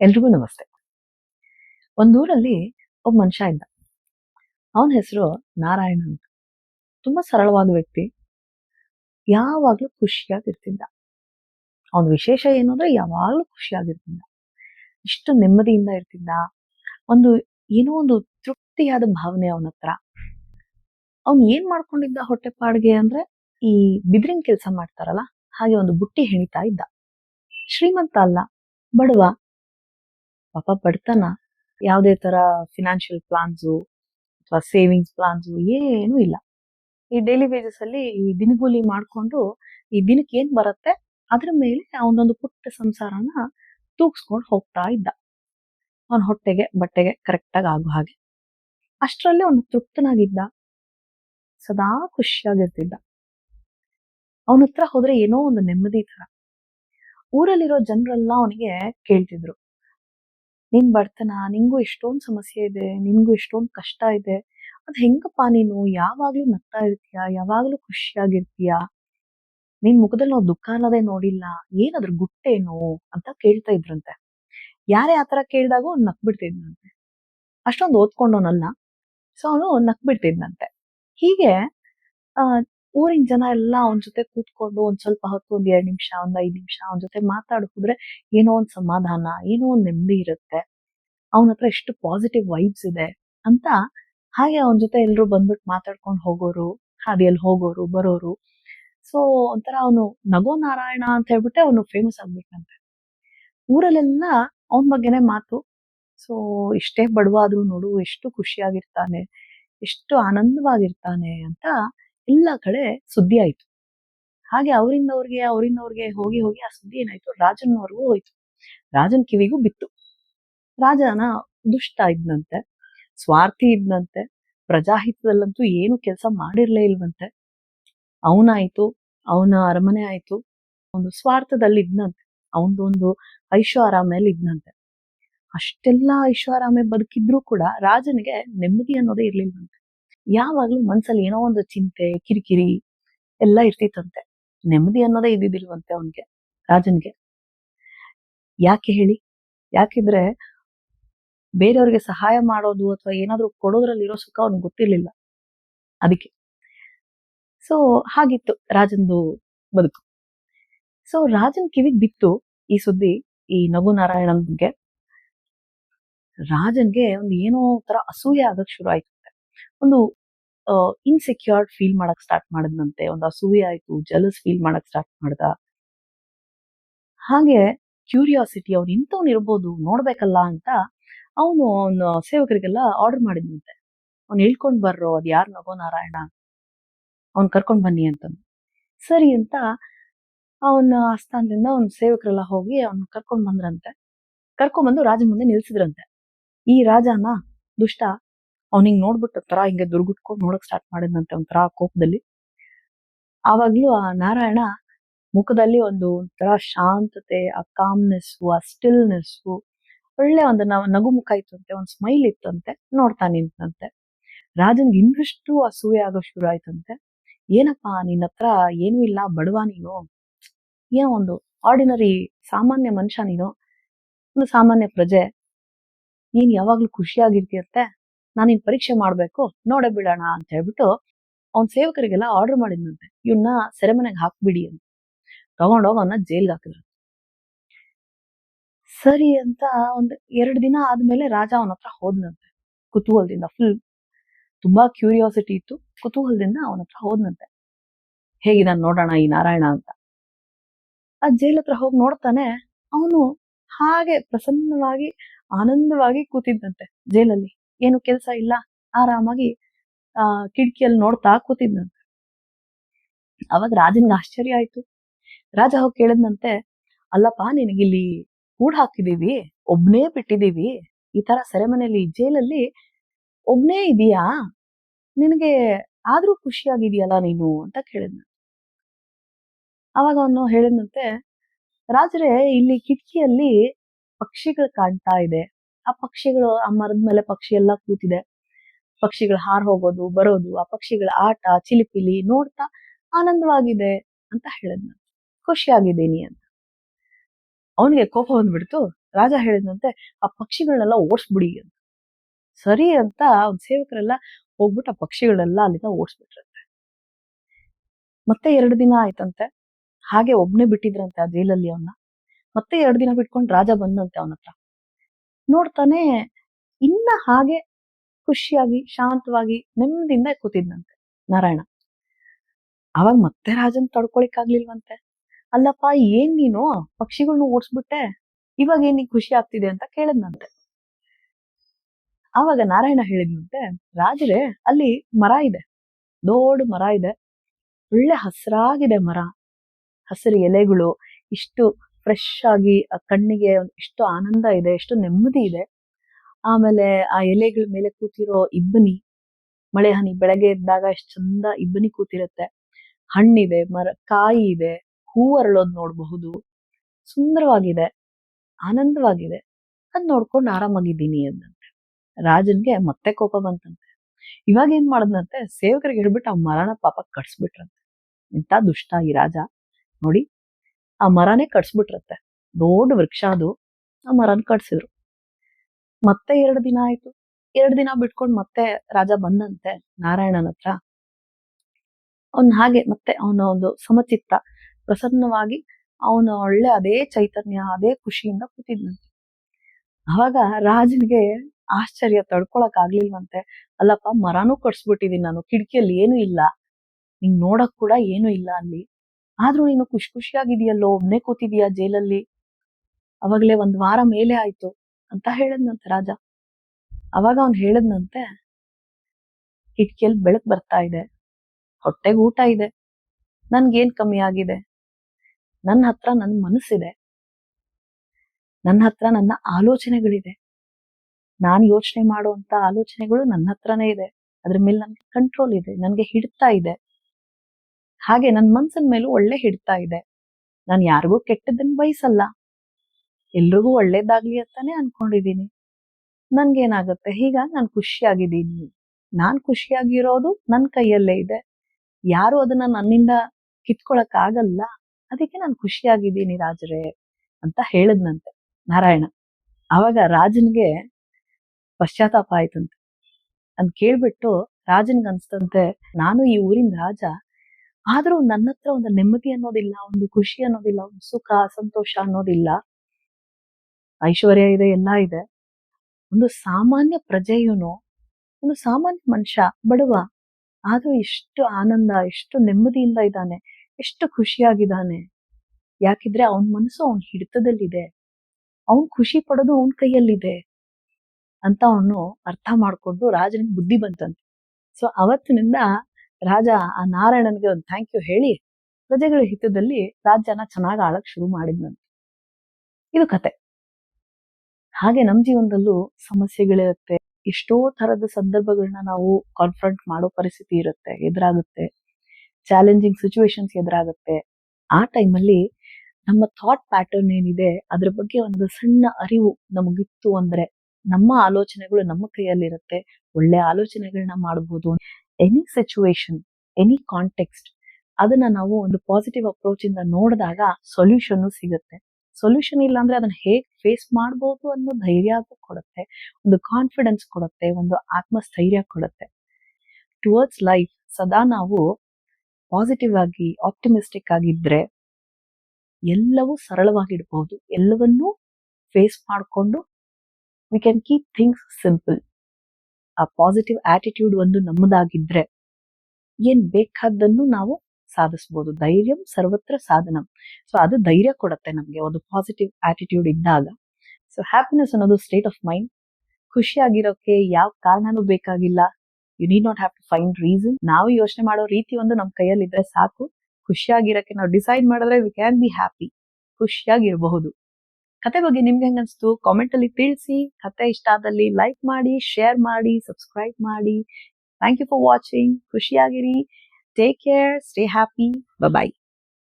ಎಲ್ರಿಗೂ ನಮಸ್ತೆ. ಒಂದೂರಲ್ಲಿ ಒಬ್ಬ ಮನುಷ್ಯ ಇದ್ದ. ಅವನ ಹೆಸರು ನಾರಾಯಣ ಅಂತ. ತುಂಬಾ ಸರಳವಾದ ವ್ಯಕ್ತಿ. ಯಾವಾಗ್ಲೂ ಖುಷಿಯಾಗಿರ್ತಿದ್ದ ಅವನ ವಿಶೇಷ ಏನು ಅಂದ್ರೆ ಯಾವಾಗ್ಲೂ ಖುಷಿಯಾಗಿರ್ತಿದ್ದ ಇಷ್ಟು ನೆಮ್ಮದಿಯಿಂದ ಇರ್ತಿದ್ದ. ಒಂದು ಏನೋ ಒಂದು ತೃಪ್ತಿಯಾದ ಭಾವನೆ ಅವನ ಹತ್ರ. ಅವನ್ ಏನ್ ಮಾಡ್ಕೊಂಡಿದ್ದ ಹೊಟ್ಟೆಪಾಡಿಗೆ ಅಂದ್ರೆ ಈ ಬಿದಿರಿನ ಕೆಲಸ ಮಾಡ್ತಾರಲ್ಲ, ಹಾಗೆ ಒಂದು ಬುಟ್ಟಿ ಹೆಣಿತಾ ಇದ್ದ. ಶ್ರೀಮಂತ ಅಲ್ಲ, ಬಡವ. ಪಾಪ ಬಡತನ. ಯಾವುದೇ ತರ ಫಿನಾನ್ಷಿಯಲ್ ಪ್ಲಾನ್ಸು ಅಥವಾ ಸೇವಿಂಗ್ಸ್ ಪ್ಲಾನ್ಸು ಏನು ಇಲ್ಲ. ಈ ಡೈಲಿ ವೇಜಸ್ ಅಲ್ಲಿ ಈ ದಿನಗೂಲಿ ಮಾಡ್ಕೊಂಡು ಈ ದಿನಕ್ಕೆ ಏನ್ ಬರುತ್ತೆ? ಅದ್ರ ಮೇಲೆ ಅವನೊಂದು ಪುಟ್ಟ ಸಂಸಾರನ ತೂಗಿಸ್ಕೊಂಡು ಹೋಗ್ತಾ ಇದ್ದ. ಅವನ ಹೊಟ್ಟೆಗೆ, ಬಟ್ಟೆಗೆ ಕರೆಕ್ಟಾಗಿ ಆಗೋ ಹಾಗೆ. ಅಷ್ಟರಲ್ಲಿ ಅವನು ತೃಪ್ತನಾಗಿದ್ದ. ಸದಾ ಖುಷಿಯಾಗಿರ್ತಿದ್ದ. ಅವನ ಹತ್ರ ಹೋದ್ರೆ ಏನೋ ಒಂದು ನೆಮ್ಮದಿ ತರ. ಊರಲ್ಲಿರೋ ಜನರೆಲ್ಲ ಅವನಿಗೆ ಕೇಳ್ತಿದ್ರು. ನಿನ್ ಬಡತನ, ನಿಂಗೂ ಎಷ್ಟೊಂದ್ ಸಮಸ್ಯೆ ಇದೆ, ನಿನ್ಗೂ ಎಷ್ಟೊಂದ್ ಕಷ್ಟ ಇದೆ. ಅದ್ ಹೆಂಗಪ್ಪ ನೀನು? ಯಾವಾಗ್ಲೂ ನಗ್ತಾ ಇರ್ತೀಯ? ಯಾವಾಗ್ಲೂ ಖುಷಿಯಾಗಿರ್ತೀಯ? ನಿನ್ ಮುಖದಲ್ಲಿ ನಾವು ದುಃಖ ಅನ್ನೋದೇ ನೋಡಿಲ್ಲ. ಏನಾದ್ರು ಗುಟ್ಟೇನು ಅಂತ ಕೇಳ್ತಾ ಇದ್ರಂತೆ. ಯಾರೇ ಆತರ ಕೇಳಿದಾಗ ಅವ್ನು ನಕ್ಬಿಡ್ತಿದ್ನಂತೆ ಅಷ್ಟೊಂದು ಓದ್ಕೊಂಡವನಲ್ಲ. ಸೊ ಅವನು ನಕ್ಬಿಡ್ತಿದ್ನಂತೆ ಹೀಗೆ ಊರಿನ ಜನ ಎಲ್ಲ ಅವನ ಜೊತೆ ಕೂತ್ಕೊಂಡು ಒಂದ್ ಸ್ವಲ್ಪ ಹೊತ್ತು, ಒಂದ್ ಎರಡ್ ನಿಮಿಷ, ಒಂದ್ ಐದ್ ನಿಮಿಷ ಅವನ ಜೊತೆ ಮಾತಾಡ್ ಏನೋ ಒಂದ್ ಸಮಾಧಾನ, ಏನೋ ಒಂದ್ ನೆಮ್ಮದಿ ಇರುತ್ತೆ. ಅವನ ಹತ್ರ ಎಷ್ಟು ಪಾಸಿಟಿವ್ ವೈಬ್ಸ್ ಇದೆ ಅಂತ ಹಾಗೆ ಅವನ ಜೊತೆ ಎಲ್ರು ಬಂದ್ಬಿಟ್ಟು ಮಾತಾಡ್ಕೊಂಡು ಹೋಗೋರು ಹಾದಿಯಲ್ಲಿ ಹೋಗೋರು, ಬರೋರು. ಸೊ ಒಂಥರ ಅವನು ನಗೋ ನಾರಾಯಣ ಅಂತ ಹೇಳ್ಬಿಟ್ಟೆ ಅವನು ಫೇಮಸ್ ಆಗ್ಬಿಟ್ಟಂತೆ ಊರಲ್ಲೆಲ್ಲ ಅವನ ಬಗ್ಗೆನೆ ಮಾತು. ಸೊ ಇಷ್ಟೇ ಬಡವಾದ್ರು ನೋಡು, ಎಷ್ಟು ಖುಷಿಯಾಗಿರ್ತಾನೆ, ಎಷ್ಟು ಆನಂದವಾಗಿರ್ತಾನೆ ಅಂತ ಎಲ್ಲ ಕಡೆ ಸುದ್ದಿ ಆಯ್ತು. ಹಾಗೆ ಅವರಿಂದ ಅವ್ರಿಗೆ ಅವರಿಂದ ಅವ್ರಿಗೆ ಹೋಗಿ ಹೋಗಿ ಆ ಸುದ್ದಿ ಏನಾಯ್ತು? ರಾಜನವರೆಗೂ ಹೋಯ್ತು. ರಾಜನ್ ಕಿವಿಗೂ ಬಿತ್ತು. ರಾಜನ ದುಷ್ಟ ಇದ್ನಂತೆ, ಸ್ವಾರ್ಥಿ ಇದ್ನಂತೆ, ಪ್ರಜಾಹಿತದಲ್ಲಂತೂ ಏನು ಕೆಲಸ ಮಾಡಿರ್ಲೇ ಇಲ್ವಂತೆ. ಅವನಾಯ್ತು, ಅವನ ಅರಮನೆ ಆಯ್ತು. ಒಂದು ಸ್ವಾರ್ಥದಲ್ಲಿ ಇದ್ನಂತೆ ಅವನದೊಂದು ಐಷಾರಾಮಲ್ಲಿ ಇದ್ನಂತೆ ಅಷ್ಟೆಲ್ಲ ಐಶ್ವರಾಮೆ ಬದುಕಿದ್ರು ಕೂಡ ರಾಜನಿಗೆ ನೆಮ್ಮದಿ ಅನ್ನೋದೇ ಇರ್ಲಿಲ್ವಂತೆ. ಯಾವಾಗ್ಲೂ ಮನ್ಸಲ್ಲಿ ಏನೋ ಒಂದು ಚಿಂತೆ, ಕಿರಿಕಿರಿ ಎಲ್ಲ ಇರ್ತಿತ್ತಂತೆ. ನೆಮ್ಮದಿ ಅನ್ನೋದೇ ಇದ್ದಿದ್ದಿಲ್ವಂತೆ ಅವನ್ಗೆ, ರಾಜನ್ಗೆ. ಯಾಕೆ ಹೇಳಿ? ಯಾಕಿದ್ರೆ ಬೇರೆಯವ್ರಿಗೆ ಸಹಾಯ ಮಾಡೋದು ಅಥವಾ ಏನಾದ್ರೂ ಕೊಡೋದ್ರಲ್ಲಿ ಇರೋ ಸುಖ ಅವ್ನಿಗೆ ಗೊತ್ತಿರ್ಲಿಲ್ಲ. ಅದಕ್ಕೆ. ಸೊ ಹಾಗಿತ್ತು ರಾಜನ್ದು ಬದುಕು. ಸೊ ರಾಜನ್ ಕಿವಿಗ್ ಬಿತ್ತು ಈ ಸುದ್ದಿ, ಈ ನಗು ನಾರಾಯಣನ್ ರಾಜನ್ಗೆ ಒಂದು ಏನೋ ತರ ಅಸೂಯೆ ಆಗಕ್ ಶುರು ಆಯ್ತು. ಒಂದು ಇನ್ಸೆಕ್ಯೂರ್ ಫೀಲ್ ಮಾಡಕ್ ಸ್ಟಾರ್ಟ್ ಮಾಡಿದ್ನಂತೆ. ಒಂದು ಅಸೂಯೆ ಆಯ್ತು ಜಲಸ್ ಫೀಲ್ ಮಾಡಕ್ ಸ್ಟಾರ್ಟ್ ಮಾಡ್ದ. ಹಾಗೆ ಕ್ಯೂರಿಯಾಸಿಟಿ ಅವ್ನು ಇಂಥವ್ನು ಇರ್ಬೋದು, ನೋಡ್ಬೇಕಲ್ಲ ಅಂತ ಅವನು ಅವನ ಸೇವಕರಿಗೆಲ್ಲ ಆರ್ಡರ್ ಮಾಡಿದ್ನಂತೆ. ಅವ್ನು ಹೇಳ್ಕೊಂಡ್ ಬರ್ರೋ, ಅದ್ ಯಾರು ನಗೋ ನಾರಾಯಣ ಅವ್ನ್ ಕರ್ಕೊಂಡ್ ಬನ್ನಿ ಅಂತ ಸರಿ ಅಂತ ಅವನ ಆಸ್ಥಾನದಿಂದ ಅವ್ನ ಸೇವಕರೆಲ್ಲ ಹೋಗಿ ಅವ್ನ ಕರ್ಕೊಂಡ್ ಬಂದ್ರಂತೆ. ಕರ್ಕೊಂಡ್ ಬಂದು ರಾಜ ಮುಂದೆ ನಿಲ್ಸಿದ್ರಂತೆ. ಈ ರಾಜನ ದುಷ್ಟ ಅವ್ನಿಂಗ್ ನೋಡ್ಬಿಟ್ಟು ತರ ಹಿಂಗೆ ದುರ್ಗುಟ್ಕೊಂಡು ನೋಡಕ್ ಸ್ಟಾರ್ಟ್ ಮಾಡಿದಂತೆ ಒಂಥರ ಕೋಪದಲ್ಲಿ. ಆವಾಗ್ಲೂ ಆ ನಾರಾಯಣ ಮುಖದಲ್ಲಿ ಒಂದು ಒಂಥರ ಶಾಂತತೆ, ಆ ಕಾಮ್ನೆಸ್ ಆ ಸ್ಟಿಲ್ನೆಸ್ ಒಳ್ಳೆ ಒಂದು ನಗು ಮುಖ ಇತ್ತಂತೆ, ಒಂದು ಸ್ಮೈಲ್ ಇತ್ತಂತೆ, ನೋಡ್ತಾ ನಿಂತಂತೆ ರಾಜನ್ಗೆ ಇನ್ನಷ್ಟು ಅಸೂಯೆ ಆಗೋ ಶುರು ಆಯ್ತಂತೆ. ಏನಪ್ಪಾ, ನಿನ್ನ ಹತ್ರ ಏನೂ ಇಲ್ಲ, ಬಡವ ನೀನು. ಏನೋ ಒಂದು ಆರ್ಡಿನರಿ ಸಾಮಾನ್ಯ ಮನುಷ್ಯ ನೀನು. ಒಂದು ಸಾಮಾನ್ಯ ಪ್ರಜೆ. ನೀನ್ ಯಾವಾಗ್ಲೂ ಖುಷಿಯಾಗಿರ್ತೀಯಂತೆ. ನಾನು ಇನ್ ಪರೀಕ್ಷೆ ಮಾಡ್ಬೇಕು, ನೋಡ ಬಿಡೋಣ ಅಂತ ಹೇಳ್ಬಿಟ್ಟು ಅವ್ನ ಸೇವಕರಿಗೆಲ್ಲ ಆರ್ಡರ್ ಮಾಡಿದ್ನಂತೆ. ಇವನ್ನ ಸೆರೆಮನೆಗೆ ಹಾಕ್ಬಿಡಿ ಅಂತ. ತಗೊಂಡೋಗಿ ಅವನ್ನ ಜೈಲ್ಗೆ ಹಾಕಿದ್ರು. ಸರಿ ಅಂತ ಒಂದು ಎರಡ್ ದಿನ ಆದ್ಮೇಲೆ ರಾಜ ಅವನ ಹತ್ರ ಹೋದ್ನಂತೆ. ಕುತೂಹಲದಿಂದ ಫುಲ್ ತುಂಬಾ ಕ್ಯೂರಿಯಾಸಿಟಿ ಇತ್ತು. ಕುತೂಹಲದಿಂದ ಅವನ ಹತ್ರ ಹೋದ್ನಂತೆ. ಹೇಗಿದಾನ್ ನೋಡೋಣ ಈ ನಾರಾಯಣ ಅಂತ. ಆ ಜೈಲ್ ಹತ್ರ ಹೋಗಿ ನೋಡ್ತಾನೆ ಅವನು ಹಾಗೆ ಪ್ರಸನ್ನವಾಗಿ, ಆನಂದವಾಗಿ ಕೂತಿದ್ದಂತೆ ಜೈಲಲ್ಲಿ. ಏನು ಕೆಲಸ ಇಲ್ಲ. ಆರಾಮಾಗಿ, ಆ, ಕಿಟಕಿಯಲ್ಲಿ ನೋಡ್ತಾ ಕೂತಿದ್ನಂತೆ ಅವಾಗ ರಾಜನ್ಗೆ ಆಶ್ಚರ್ಯ ಆಯ್ತು. ರಾಜ ಹೋಗಿ ಕೇಳಿದ್ನಂತೆ, ಅಲ್ಲಪ್ಪ, ನಿನಗಿಲ್ಲಿ ಕೂಡ ಹಾಕಿದೀವಿ, ಒಬ್ನೇ ಬಿಟ್ಟಿದೀವಿ. ಈ ತರ ಸೆರೆಮನೆಯಲ್ಲಿ, ಜೈಲಲ್ಲಿ ಒಬ್ನೇ ಇದೀಯಾ? ನಿನಗೆ ಆದ್ರೂ ಖುಷಿಯಾಗಿದೆಯಲ್ಲ ನೀನು? ಅಂತ ಕೇಳಿದ್ನ ಅವಾಗ ಅವನು ಹೇಳಿದಂತೆ ರಾಜರೇ, ಇಲ್ಲಿ ಕಿಟಕಿಯಲ್ಲಿ ಪಕ್ಷಿಗಳು ಕಾಣ್ತಾ ಇದೆ. ಆ ಪಕ್ಷಿಗಳು, ಆ ಮರದ ಮೇಲೆ ಪಕ್ಷಿ ಎಲ್ಲ ಕೂತಿದೆ. ಪಕ್ಷಿಗಳು ಹಾರ್ ಹೋಗೋದು, ಬರೋದು, ಆ ಪಕ್ಷಿಗಳ ಆಟ, ಚಿಲಿಪಿಲಿ ನೋಡ್ತಾ ಆನಂದವಾಗಿದೆ ಅಂತ ಹೇಳಿದ್ನ. ಖುಷಿಯಾಗಿದ್ದೀನಿ ಅಂತ. ಅವನಿಗೆ ಕೋಪ ಬಂದ್ಬಿಡ್ತು. ರಾಜ ಹೇಳಿದಂತೆ ಆ ಪಕ್ಷಿಗಳನ್ನೆಲ್ಲ ಓಡಿಸ್ಬಿಡಿ ಅಂತ. ಸರಿ ಅಂತ ಅವ್ನ ಸೇವಕರೆಲ್ಲ ಹೋಗ್ಬಿಟ್ಟು ಆ ಪಕ್ಷಿಗಳೆಲ್ಲ ಅಲ್ಲಿಂದ ಓಡಿಸ್ಬಿಟ್ರಂತೆ. ಮತ್ತೆ ಎರಡು ದಿನ ಆಯ್ತಂತೆ. ಹಾಗೆ ಒಬ್ನೇ ಬಿಟ್ಟಿದ್ರಂತೆ ಆ ಜೈಲಲ್ಲಿ ಅವನ್ನ ಮತ್ತೆ ಎರಡು ದಿನ ಬಿಟ್ಕೊಂಡು ರಾಜ ಬಂದಂತೆ ಅವನ ನೋಡ್ತಾನೆ ಇನ್ನ ಹಾಗೆ ಖುಷಿಯಾಗಿ, ಶಾಂತವಾಗಿ, ನೆಮ್ಮದಿಯಿಂದ ಕೂತಿದ್ನಂತೆ ನಾರಾಯಣ. ಅವಾಗ ಮತ್ತೆ ರಾಜನ್ ತಡ್ಕೊಳಿಕ್ ಆಗ್ಲಿಲ್ವಂತೆ ಅಲ್ಲಪ್ಪ, ಏನ್ ನೀನು? ಪಕ್ಷಿಗಳನ್ನು ಓಡಿಸ್ಬಿಟ್ಟೆ. ಇವಾಗ ಏನ್ ಖುಷಿ ಆಗ್ತಿದೆ ಅಂತ ಕೇಳಿದ್ನಂತೆ. ಆವಾಗ ನಾರಾಯಣ ಹೇಳಿದ್ನಂತೆ, ರಾಜರೇ, ಅಲ್ಲಿ ಮರ ಇದೆ. ದೊಡ್ಡ ಮರ ಇದೆ. ಒಳ್ಳೆ ಹಸಿರಾಗಿದೆ ಮರ. ಹಸಿರು ಎಲೆಗಳು, ಇಷ್ಟು ಫ್ರೆಶ್ ಆಗಿ ಆ ಕಣ್ಣಿಗೆ ಎಷ್ಟು ಆನಂದ ಇದೆ, ಎಷ್ಟು ನೆಮ್ಮದಿ ಇದೆ. ಆಮೇಲೆ ಆ ಎಲೆಗಳ ಮೇಲೆ ಕೂತಿರೋ ಇಬ್ಬನಿ, ಮಳೆ ಹನಿ ಬೆಳಗ್ಗೆ ಎದ್ದಾಗ ಎಷ್ಟು ಚಂದ ಇಬ್ಬನಿ ಕೂತಿರುತ್ತೆ. ಹಣ್ಣಿದೆ, ಮರ, ಕಾಯಿ ಇದೆ, ಹೂ ಅರಳೋದ್ ನೋಡಬಹುದು. ಸುಂದರವಾಗಿದೆ, ಆನಂದವಾಗಿದೆ. ಅದ್ ನೋಡ್ಕೊಂಡು ಆರಾಮಾಗಿದ್ದೀನಿ ಅಂದಂತೆ ರಾಜನ್ಗೆ ಮತ್ತೆ ಕೋಪ ಬಂತಂತೆ. ಇವಾಗ ಏನ್ ಮಾಡದ್ನಂತೆ, ಸೇವಕರಿಗೆ ಹೇಳ್ಬಿಟ್ಟು ಆ ಮರಣ ಪಾಪ ಕಟ್ಸ್ಬಿಟ್ರಂತೆ. ಇಂಥ ದುಷ್ಟ ಈ ರಾಜ. ನೋಡಿ ಆ ಮರನೇ ಕಟ್ಸ್ಬಿಟ್ರತ್ತೆ. ದೊಡ್ಡ ವೃಕ್ಷ ಅದು. ಆ ಮರನ ಕಟ್ಸಿದ್ರು. ಮತ್ತೆ ಎರಡು ದಿನ ಆಯ್ತು. ಎರಡು ದಿನ ಬಿಟ್ಕೊಂಡು ಮತ್ತೆ ರಾಜ ಬಂದಂತೆ ನಾರಾಯಣನ ಹತ್ರ. ಅವನ್ ಹಾಗೆ ಮತ್ತೆ ಅವನ ಒಂದು ಸಮಚಿತ್ತ ಪ್ರಸನ್ನವಾಗಿ ಅವನ ಒಳ್ಳೆ ಅದೇ ಚೈತನ್ಯ, ಅದೇ ಖುಷಿಯಿಂದ ಕೂತಿದ್ನಂತೆ. ಅವಾಗ ರಾಜನಿಗೆ ಆಶ್ಚರ್ಯ ತಡ್ಕೊಳಕ್ ಆಗ್ಲಿಲ್ವಂತೆ. ಅಲ್ಲಪ್ಪ ಮರನೂ ಕಟ್ಸ್ಬಿಟ್ಟಿದೀನಿ ನಾನು, ಕಿಟಕಿಯಲ್ಲಿ ಏನು ಇಲ್ಲ. ನಿಂಗ್ ನೋಡಕ್ ಕೂಡ ಏನು ಇಲ್ಲ ಅಲ್ಲಿ. ಆದ್ರೂ ನೀನು ಖುಷಿ ಖುಷಿಯಾಗಿದೆಯಲ್ಲೋ ಒಬ್ನೇ ಕೂತಿದೀಯ ಜೈಲಲ್ಲಿ? ಅವಾಗ್ಲೇ ಒಂದ್ ವಾರ ಮೇಲೆ ಆಯ್ತು ಅಂತ ಹೇಳದ್ನಂತೆ ರಾಜ. ಅವಾಗ ಅವ್ನ್ ಹೇಳದ್ನಂತೆ ಕಿಟಕಿಯಲ್ಲಿ ಬೆಳಕ್ ಬರ್ತಾ ಇದೆ. ಹೊಟ್ಟೆಗೆ ಊಟ ಇದೆ. ನನ್ಗೇನ್ ಕಮ್ಮಿ ಆಗಿದೆ? ನನ್ನ ಹತ್ರ ನನ್ ಮನಸ್ಸಿದೆ. ನನ್ನ ಹತ್ರ ನನ್ನ ಆಲೋಚನೆಗಳಿದೆ. ನಾನ್ ಯೋಚನೆ ಮಾಡುವಂತ ಆಲೋಚನೆಗಳು ನನ್ನ ಹತ್ರನೇ ಇದೆ. ಅದ್ರ ಮೇಲೆ ನನ್ಗೆ ಕಂಟ್ರೋಲ್ ಇದೆ. ನನ್ಗೆ ಹಿಡ್ತಾ ಇದೆ. ಹಾಗೆ ನನ್ನ ಮನ್ಸಿನ ಮೇಲೂ ಒಳ್ಳೆ ಹಿಡ್ತಾ ಇದೆ. ನಾನು ಯಾರಿಗೂ ಕೆಟ್ಟದನ್ನ ಬಯಸಲ್ಲ. ಎಲ್ರಿಗೂ ಒಳ್ಳೇದಾಗ್ಲಿ ಅಂತಾನೆ ಅನ್ಕೊಂಡಿದೀನಿ. ನನ್ಗೇನಾಗುತ್ತೆ? ಹೀಗಾಗಿ ನಾನು ಖುಷಿಯಾಗಿದ್ದೀನಿ. ನಾನ್ ಖುಷಿಯಾಗಿರೋದು ನನ್ನ ಕೈಯಲ್ಲೇ ಇದೆ. ಯಾರು ಅದನ್ನ ನನ್ನಿಂದ ಕಿತ್ಕೊಳಕ್ ಆಗಲ್ಲ ಅದಕ್ಕೆ ನಾನು ಖುಷಿಯಾಗಿದ್ದೀನಿ ರಾಜರೇ ಅಂತ ಹೇಳದ್ನಂತೆ ನಾರಾಯಣ. ಅವಾಗ ರಾಜನ್ಗೆ ಪಶ್ಚಾತ್ತಾಪ ಆಯ್ತಂತೆ. ಅದ್ ಕೇಳ್ಬಿಟ್ಟು ರಾಜನ್ಗೆ ಅನ್ಸ್ತಂತೆ ನಾನು ಈ ಊರಿನ ರಾಜ. ಆದ್ರೂ ನನ್ನ ಹತ್ರ ಒಂದು ನೆಮ್ಮದಿ ಅನ್ನೋದಿಲ್ಲ, ಒಂದು ಖುಷಿ ಅನ್ನೋದಿಲ್ಲ, ಒಂದು ಸುಖ, ಸಂತೋಷ ಅನ್ನೋದಿಲ್ಲ. ಐಶ್ವರ್ಯ ಇದೆ, ಎಲ್ಲ ಇದೆ. ಒಂದು ಸಾಮಾನ್ಯ ಪ್ರಜೆಯೂನು ಒಂದು ಸಾಮಾನ್ಯ ಮನುಷ್ಯ, ಬಡವ, ಆದ್ರೂ ಎಷ್ಟು ಆನಂದ, ಎಷ್ಟು ನೆಮ್ಮದಿಯಿಂದ ಇದ್ದಾನೆ, ಎಷ್ಟು ಖುಷಿಯಾಗಿದ್ದಾನೆ. ಯಾಕಿದ್ರೆ ಅವನ ಮನಸ್ಸು ಅವನ ಹಿಡಿತದಲ್ಲಿದೆ. ಅವನ್ ಖುಷಿ ಪಡೋದು ಅವನ್ ಕೈಯಲ್ಲಿದೆ ಅಂತ ಅವನು ಅರ್ಥ ಮಾಡ್ಕೊಂಡು ರಾಜನಿಗೆ ಬುದ್ಧಿ ಬಂತಂತೆ. ಸೊ ಅವತ್ತಿನಿಂದ ರಾಜ, ಆ ನಾರಾಯಣನಿಗೆ ಒಂದು ಥ್ಯಾಂಕ್ ಯು ಹೇಳಿ ಪ್ರಜೆಗಳ ಹಿತದಲ್ಲಿ ರಾಜ್ಯನ ಚೆನ್ನಾಗಿ ಆಳಕ್ ಶುರು ಮಾಡಿದ್ನಂತೆ. ಇದು ಕತೆ. ಹಾಗೆ ನಮ್ ಜೀವನದಲ್ಲೂ ಸಮಸ್ಯೆಗಳಿರುತ್ತೆ. ಎಷ್ಟೋ ತರದ ಸಂದರ್ಭಗಳನ್ನ ನಾವು ಕಾನ್ಫ್ರಂಟ್ ಮಾಡೋ ಪರಿಸ್ಥಿತಿ ಇರುತ್ತೆ, ಎದುರಾಗುತ್ತೆ. Challenging situations ಎದುರಾಗುತ್ತೆ. ಆ ಟೈಮಲ್ಲಿ ನಮ್ಮ ಥಾಟ್ ಪ್ಯಾಟರ್ನ್ ಏನಿದೆ, ಅದ್ರ ಬಗ್ಗೆ ಒಂದು ಸಣ್ಣ ಅರಿವು ನಮಗಿತ್ತು ಅಂದ್ರೆ ನಮ್ಮ ಆಲೋಚನೆಗಳು ನಮ್ಮ ಕೈಯಲ್ಲಿರುತ್ತೆ. ಒಳ್ಳೆ ಆಲೋಚನೆಗಳನ್ನ ಮಾಡಬಹುದು ಎನಿ ಸಿಚುವೇಶನ್ ಎನಿ ಕಾಂಟೆಕ್ಸ್ಟ್ ಅದನ್ನ ನಾವು ಒಂದು ಪಾಸಿಟಿವ್ ಅಪ್ರೋಚ್ ಇಂದ ನೋಡಿದಾಗ ಸೊಲ್ಯೂಷನ್ ಸಿಗುತ್ತೆ. ಸೊಲ್ಯೂಷನ್ ಇಲ್ಲ ಅಂದ್ರೆ ಅದನ್ನ ಹೇಗ್ ಫೇಸ್ ಮಾಡಬಹುದು ಅನ್ನೋ ಧೈರ್ಯ ಕೊಡುತ್ತೆ. ಒಂದು ಕಾನ್ಫಿಡೆನ್ಸ್ ಕೊಡುತ್ತೆ, ಒಂದು ಆತ್ಮಸ್ಥೈರ್ಯ ಕೊಡುತ್ತೆ. ಟುವರ್ಡ್ಸ್ ಲೈಫ್ ಸದಾ ನಾವು ಪಾಸಿಟಿವ್ ಆಗಿ ಆಪ್ಟಿಮಿಸ್ಟಿಕ್ ಆಗಿದ್ರೆ ಎಲ್ಲವೂ ಸರಳವಾಗಿಡಬಹುದು ಎಲ್ಲವನ್ನೂ ಫೇಸ್ ಮಾಡಿಕೊಂಡು we can keep things simple ಆ ಪಾಸಿಟಿವ್ ಆಟಿಟ್ಯೂಡ್ ಒಂದು ನಮ್ಮದಾಗಿದ್ರೆ ಏನ್ ಬೇಕಾದ್ದನ್ನು ನಾವು ಸಾಧಿಸಬಹುದು ಧೈರ್ಯಂ ಸರ್ವತ್ರ ಸಾಧನಂ. ಸೊ ಅದು ಧೈರ್ಯ ಕೊಡುತ್ತೆ ನಮ್ಗೆ, ಒಂದು ಪಾಸಿಟಿವ್ ಆಟಿಟ್ಯೂಡ್ ಇದ್ದಾಗ. ಸೊ ಹ್ಯಾಪಿನೆಸ್ ಅನ್ನೋದು ಸ್ಟೇಟ್ ಆಫ್ ಮೈಂಡ್ ಖುಷಿಯಾಗಿರೋಕೆ ಯಾವ ಕಾರಣನೂ ಬೇಕಾಗಿಲ್ಲ. You need not have to find reason ನಾವು ಯೋಚನೆ ಮಾಡೋ ರೀತಿ ಒಂದು ನಮ್ಮ ಕೈಯಲ್ಲಿ ಇದ್ರೆ ಸಾಕು. ಖುಷಿಯಾಗಿರೋಕೆ ನಾವು ಡಿಸೈಡ್ ಮಾಡಿದ್ರೆ ವಿ ಕ್ಯಾನ್ ಬಿ ಹ್ಯಾಪಿ ಖುಷಿಯಾಗಿರಬಹುದು. ಕತೆ ಬಗ್ಗೆ ನಿಮ್ಗೆ ಹೆಂಗ್ ಅನಿಸ್ತು? ಕಾಮೆಂಟ್ ಅಲ್ಲಿ ತಿಳಿಸಿ. ಕತೆ ಇಷ್ಟ ಆದಲ್ಲಿ ಲೈಕ್ ಮಾಡಿ ಶೇರ್ ಮಾಡಿ ಸಬ್ಸ್ಕ್ರೈಬ್ ಮಾಡಿ. Thank you for watching ಖುಷಿಯಾಗಿರಿ. Take care stay happy bye